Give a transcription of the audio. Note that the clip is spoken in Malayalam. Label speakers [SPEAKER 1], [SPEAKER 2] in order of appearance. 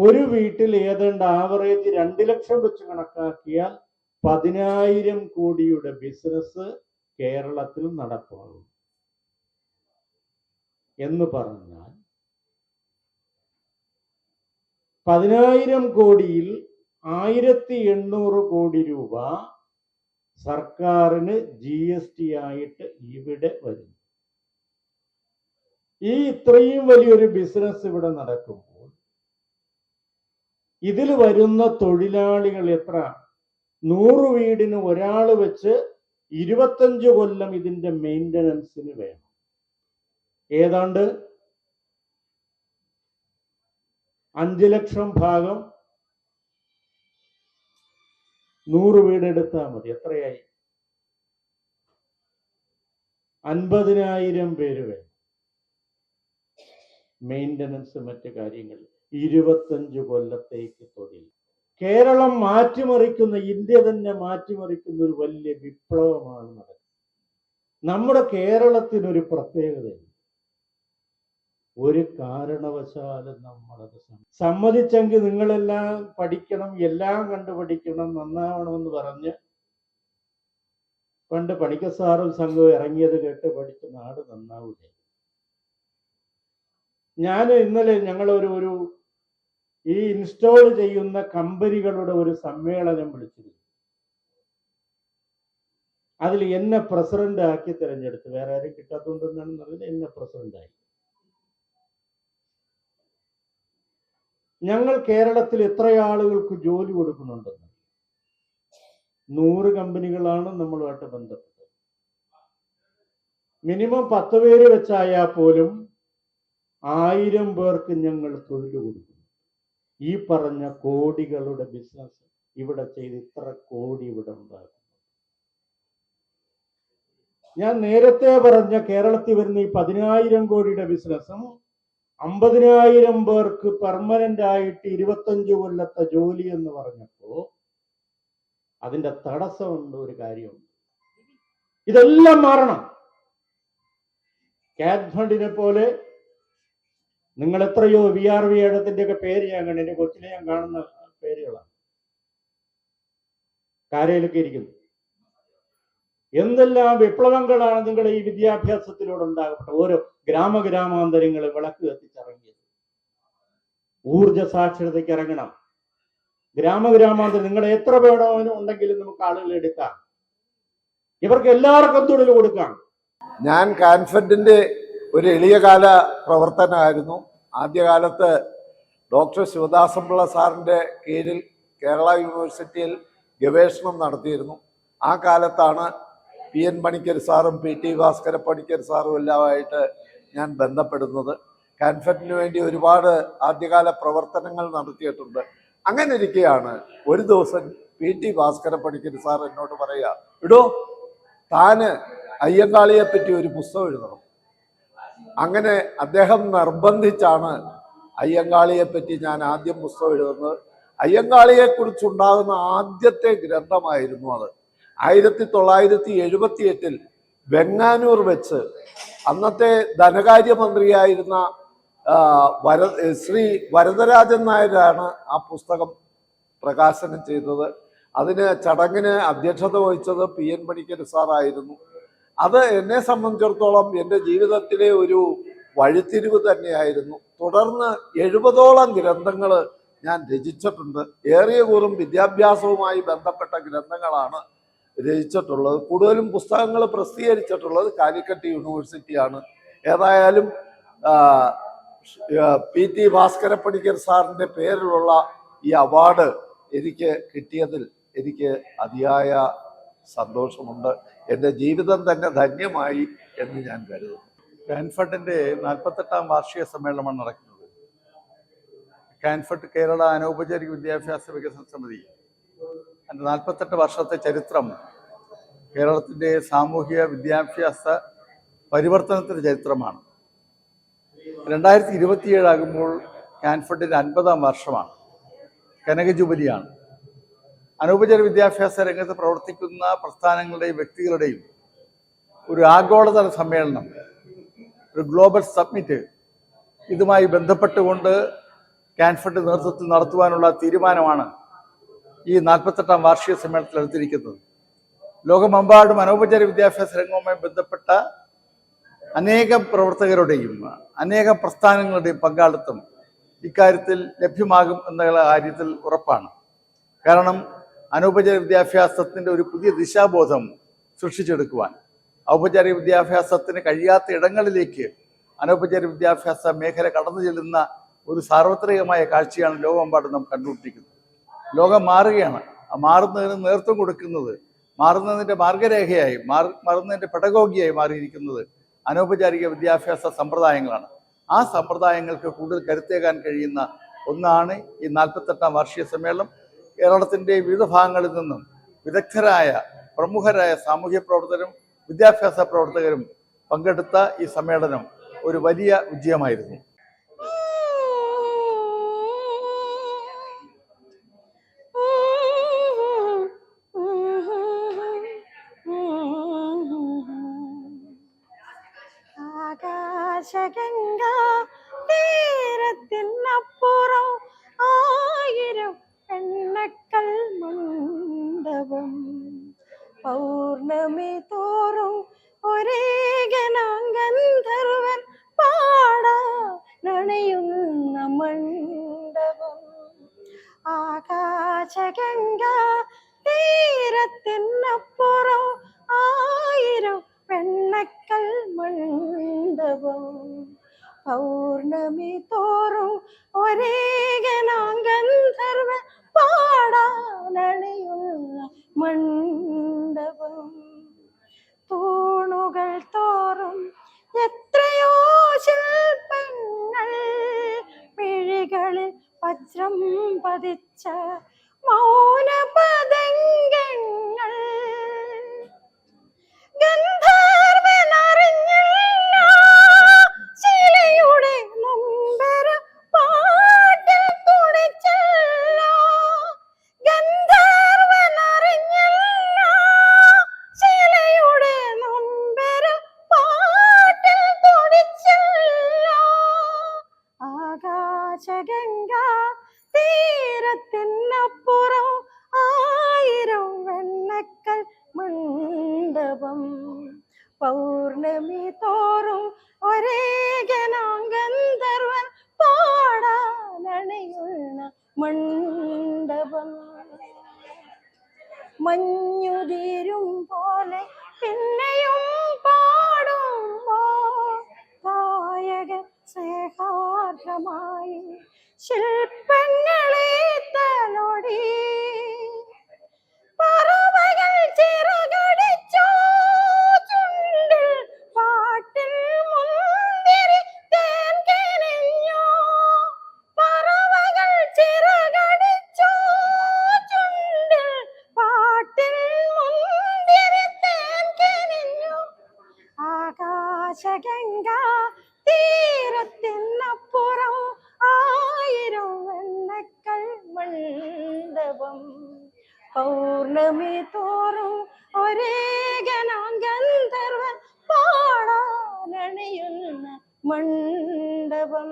[SPEAKER 1] ഒരു വീട്ടിൽ ഏതാണ്ട് ആവറേജ് രണ്ട് ലക്ഷം വെച്ച് കണക്കാക്കിയാൽ പതിനായിരം കോടിയുടെ ബിസിനസ് കേരളത്തിൽ നടപ്പാകും. എന്ന് പറഞ്ഞാൽ പതിനായിരം കോടിയിൽ ആയിരത്തി എണ്ണൂറ് കോടി രൂപ സർക്കാരിന് ജി എസ് ടി ആയിട്ട് ഇവിടെ വരും. ഈ ഇത്രയും വലിയൊരു ബിസിനസ് ഇവിടെ നടക്കുമ്പോൾ ഇതിൽ വരുന്ന തൊഴിലാളികൾ എത്ര? നൂറ് വീടിന് ഒരാൾ വെച്ച് ഇരുപത്തഞ്ച് കൊല്ലം ഇതിന്റെ മെയിന്റനൻസിന് വേണം. ഏതാണ്ട്? അഞ്ച് ലക്ഷം ഭാഗം നൂറ് വീടെടുത്താൽ മതി. എത്രയായി? അൻപതിനായിരം പേര് വേണം. മെയിന്റനൻസ് മറ്റു കാര്യങ്ങൾ. ഇരുപത്തഞ്ച് കൊല്ലത്തേക്ക് തൊഴിൽ. കേരളം മാറ്റിമറിക്കുന്ന ഇന്ത്യ തന്നെ മാറ്റിമറിക്കുന്ന ഒരു വലിയ വിപ്ലവമാണ് നടക്കുന്നത്. നമ്മുടെ കേരളത്തിനൊരു പ്രത്യേകതയുണ്ട്. ഒരു കാരണവശാലും നമ്മളത് സമ്മ- സമ്മതിച്ചെങ്കിൽ നിങ്ങളെല്ലാം പഠിക്കണം എല്ലാം കണ്ടു പഠിക്കണം നന്നാവണമെന്ന് പറഞ്ഞ് പണ്ട് പണിക്കസാറും സംഘവും ഇറങ്ങിയത് കേട്ട് പഠിച്ച നാട് നന്നാവൂലേ? ഞാൻ ഇന്നലെ ഞങ്ങളൊരു ഒരു ഈ ഇൻസ്റ്റാൾ ചെയ്യുന്ന കമ്പനികളുടെ ഒരു സമ്മേളനം വിളിച്ചിരുന്നു. അതിൽ എന്നെ പ്രസിഡന്റ് ആക്കി തിരഞ്ഞെടുത്തു. വേറെ ആരും കിട്ടാത്തതുകൊണ്ടെന്നാണെന്നറിയില്ല എന്നെ പ്രസിഡന്റായി ഞങ്ങൾ കേരളത്തിൽ എത്ര ആളുകൾക്ക് ജോലി കൊടുക്കുന്നുണ്ടെന്ന് നൂറ് കമ്പനികളാണ് നമ്മളുമായിട്ട് ബന്ധപ്പെട്ടത്. മിനിമം പത്ത് പേര് വെച്ചായാൽ പോലും ആയിരം പേർക്ക് ഞങ്ങൾ തൊഴിൽ കൊടുക്കുന്നു ഈ പറഞ്ഞ കോടികളുടെ ബിസിനസ് ഇവിടെ ചെയ്ത് ഇത്ര കോടി ഇവിടെ ഉണ്ടാകും ഞാൻ നേരത്തെ പറഞ്ഞ കേരളത്തിൽ വരുന്ന ഈ പതിനായിരം കോടിയുടെ ബിസിനസ്സും അമ്പതിനായിരം പേർക്ക് പെർമനന്റ് ആയിട്ട് ഇരുപത്തഞ്ച് കൊല്ലത്തെ ജോലി എന്ന് പറഞ്ഞപ്പോ അതിന്റെ തടസ്സമുണ്ട് ഒരു കാര്യമുണ്ട്. ഇതെല്ലാം മാറണം. കാറ്റ് ഫണ്ടിനെ പോലെ നിങ്ങൾ എത്രയോ വി ആർ വി ഇടത്തിന്റെ ഒക്കെ പേര് ഞാൻ കണ്ടു. എന്റെ കൊച്ചിനെ ഞാൻ കാണുന്ന പേരുകളാണ്. കാരയിലൊക്കെ ഇരിക്കുന്നു. എന്തെല്ലാം വിപ്ലവങ്ങളാണ് നിങ്ങളുടെ ഈ വിദ്യാഭ്യാസത്തിലൂടെ ഉണ്ടാകപ്പെട്ട ഓരോ ഗ്രാമഗ്രാമാന്തരങ്ങൾ വിളക്ക് കത്തിച്ചിറങ്ങിയത്. ഊർജ സാക്ഷരതയ്ക്ക് ഇറങ്ങണം. ഗ്രാമഗ്രാമാന്തരം നിങ്ങളുടെ എത്ര പേടോനും ഉണ്ടെങ്കിലും നമുക്ക് ആളുകൾ എടുക്കാം. ഇവർക്ക് എല്ലാവർക്കും തൊഴിൽ കൊടുക്കാം.
[SPEAKER 2] ഞാൻ കാൻഫെഡിന്റെ ഒരു എളിയ കാല പ്രവർത്തനമായിരുന്നു. ആദ്യകാലത്ത് ഡോക്ടർ ശിവദാസംപിള്ള സാറിന്റെ കീഴിൽ കേരള യൂണിവേഴ്സിറ്റിയിൽ ഗവേഷണം നടത്തിയിരുന്നു. ആ കാലത്താണ് പി എൻ പണിക്കർ സാറും പി ടി ഭാസ്കര പണിക്കർ സാറും എല്ലാമായിട്ട് ഞാൻ ബന്ധപ്പെടുന്നത്. കാൻഫറ്റിന് വേണ്ടി ഒരുപാട് ആദ്യകാല പ്രവർത്തനങ്ങൾ നടത്തിയിട്ടുണ്ട്. അങ്ങനെ ഇരിക്കുകയാണ് ഒരു ദിവസം P T Bhaskara Panicker sir എന്നോട് പറയുക ഇടോ താന് അയ്യങ്കാളിയെ പറ്റി ഒരു പുസ്തകം എഴുതണം. അങ്ങനെ അദ്ദേഹം നിർബന്ധിച്ചാണ് അയ്യങ്കാളിയെ പറ്റി ഞാൻ ആദ്യം പുസ്തകം എഴുതുന്നത്. അയ്യങ്കാളിയെ കുറിച്ചുണ്ടാകുന്ന ആദ്യത്തെ ഗ്രന്ഥമായിരുന്നു അത്. ആയിരത്തി തൊള്ളായിരത്തി എഴുപത്തി എട്ടിൽ വെങ്ങാനൂർ വെച്ച് അന്നത്തെ ധനകാര്യമന്ത്രിയായിരുന്ന വര ശ്രീ വരദരാജൻ നായരാണ് ആ പുസ്തകം പ്രകാശനം ചെയ്തത്. അതിന് ചടങ്ങിന് അധ്യക്ഷത വഹിച്ചത് പി എൻ പണിക്കർ സാറായിരുന്നു. അത് എന്നെ സംബന്ധിച്ചിടത്തോളം എന്റെ ജീവിതത്തിലെ ഒരു വഴിത്തിരിവ് തന്നെയായിരുന്നു. തുടർന്ന് എഴുപതോളം ഗ്രന്ഥങ്ങൾ ഞാൻ രചിച്ചിട്ടുണ്ട്. ഏറിയ കൂറും വിദ്യാഭ്യാസവുമായി ബന്ധപ്പെട്ട ഗ്രന്ഥങ്ങളാണ് രചിച്ചിട്ടുള്ളത്. കൂടുതലും പുസ്തകങ്ങൾ പ്രസിദ്ധീകരിച്ചിട്ടുള്ളത് കാലിക്കറ്റ് യൂണിവേഴ്സിറ്റിയാണ്. ഏതായാലും പി ടി ഭാസ്കര പണിക്കർ സാറിന്റെ പേരിലുള്ള ഈ അവാർഡ് എനിക്ക് കിട്ടിയതിൽ എനിക്ക് അതിയായ സന്തോഷമുണ്ട്. എന്റെ ജീവിതം തന്നെ ധന്യമായി എന്ന് ഞാൻ കരുതുന്നു.
[SPEAKER 3] കാൻഫഡിന്റെ നാൽപ്പത്തെട്ടാം വാർഷിക സമ്മേളനമാണ് നടക്കുന്നത്. കാൻഫർട്ട് കേരള അനൗപചാരിക വിദ്യാഭ്യാസ വികസന സമിതി. അതിന്റെ നാൽപ്പത്തെട്ട് വർഷത്തെ ചരിത്രം കേരളത്തിന്റെ സാമൂഹിക വിദ്യാഭ്യാസ പരിവർത്തനത്തിന്റെ ചരിത്രമാണ്. രണ്ടായിരത്തി ഇരുപത്തിയേഴാകുമ്പോൾ കാൻഫഡിന്റെ അൻപതാം വർഷമാണ്. കനക ജൂബിലിയാണ് അനൗപചാരിക വിദ്യാഭ്യാസ രംഗത്ത് പ്രവർത്തിക്കുന്ന പ്രസ്ഥാനങ്ങളുടെയും വ്യക്തികളുടെയും ഒരു ആഗോളതല സമ്മേളനം ഒരു ഗ്ലോബൽ സബ്മിറ്റ് ഇതുമായി ബന്ധപ്പെട്ടുകൊണ്ട് കാൻഫഡ് നേതൃത്വത്തിൽ നടത്തുവാനുള്ള തീരുമാനമാണ് ഈ നാൽപ്പത്തെട്ടാം വാർഷിക സമ്മേളനത്തിൽ എടുത്തിരിക്കുന്നത്. ലോകമെമ്പാടും അനൗപചാരിക വിദ്യാഭ്യാസ രംഗവുമായി ബന്ധപ്പെട്ട അനേകം പ്രവർത്തകരുടെയും അനേകം പ്രസ്ഥാനങ്ങളുടെയും പങ്കാളിത്തം ഇക്കാര്യത്തിൽ ലഭ്യമാകും എന്നുള്ള കാര്യത്തിൽ ഉറപ്പാണ്. കാരണം അനൗപചാരിക വിദ്യാഭ്യാസത്തിന്റെ ഒരു പുതിയ ദിശാബോധം സൃഷ്ടിച്ചെടുക്കുവാൻ. ഔപചാരിക വിദ്യാഭ്യാസത്തിന് കഴിയാത്ത ഇടങ്ങളിലേക്ക് അനൗപചാരിക വിദ്യാഭ്യാസ മേഖല കടന്നു ചെല്ലുന്ന ഒരു സാർവത്രികമായ കാഴ്ചയാണ് ലോകമെമ്പാടും നാം കണ്ടുകൊണ്ടിരിക്കുന്നത്. ലോകം മാറുകയാണ്. ആ മാറുന്നതിന് നേതൃത്വം കൊടുക്കുന്നത് മാറുന്നതിന്റെ മാർഗരേഖയായി മാറി മാറുന്നതിന്റെ പെടകോഗിയായി മാറിയിരിക്കുന്നത് അനൗപചാരിക വിദ്യാഭ്യാസ സമ്പ്രദായങ്ങളാണ്. ആ സമ്പ്രദായങ്ങൾക്ക് കൂടുതൽ കരുത്തേകാൻ കഴിയുന്ന ഒന്നാണ് ഈ നാൽപ്പത്തെട്ടാം വാർഷിക സമ്മേളനം. കേരളത്തിന്റെ വിവിധ ഭാഗങ്ങളിൽ നിന്നും വിദഗ്ധരായ പ്രമുഖരായ സാമൂഹ്യ പ്രവർത്തകരും വിദ്യാഭ്യാസ പ്രവർത്തകരും പങ്കെടുത്ത ഈ സമ്മേളനം ഒരു വലിയ വിജയമായിരുന്നു.
[SPEAKER 4] ആകാശഗംഗ തീരത്തിനപ്പുറം ആയിരം പെണ്ണക്കൽ മണ്ഡപം. പൗർണമി തോറും ഒരേ ഗനാഗന്ധർവ പാടാനണിയുള്ള മണ്ഡപം. തൂണുകൾ തോറും എത്രയോ ശില്പങ്ങൾ മിഴികളിൽ വജ്രം പതിച്ച ഗായകൻ സ്നേഹാർദ്രമായി ശില്പങ്ങളെ തലോടി മണ്ഡപം പൗർണമി തോറും ഒരേ ഗണാംഗന്ധർവൻ പാടാനണിയുന്ന മണ്ഡപം.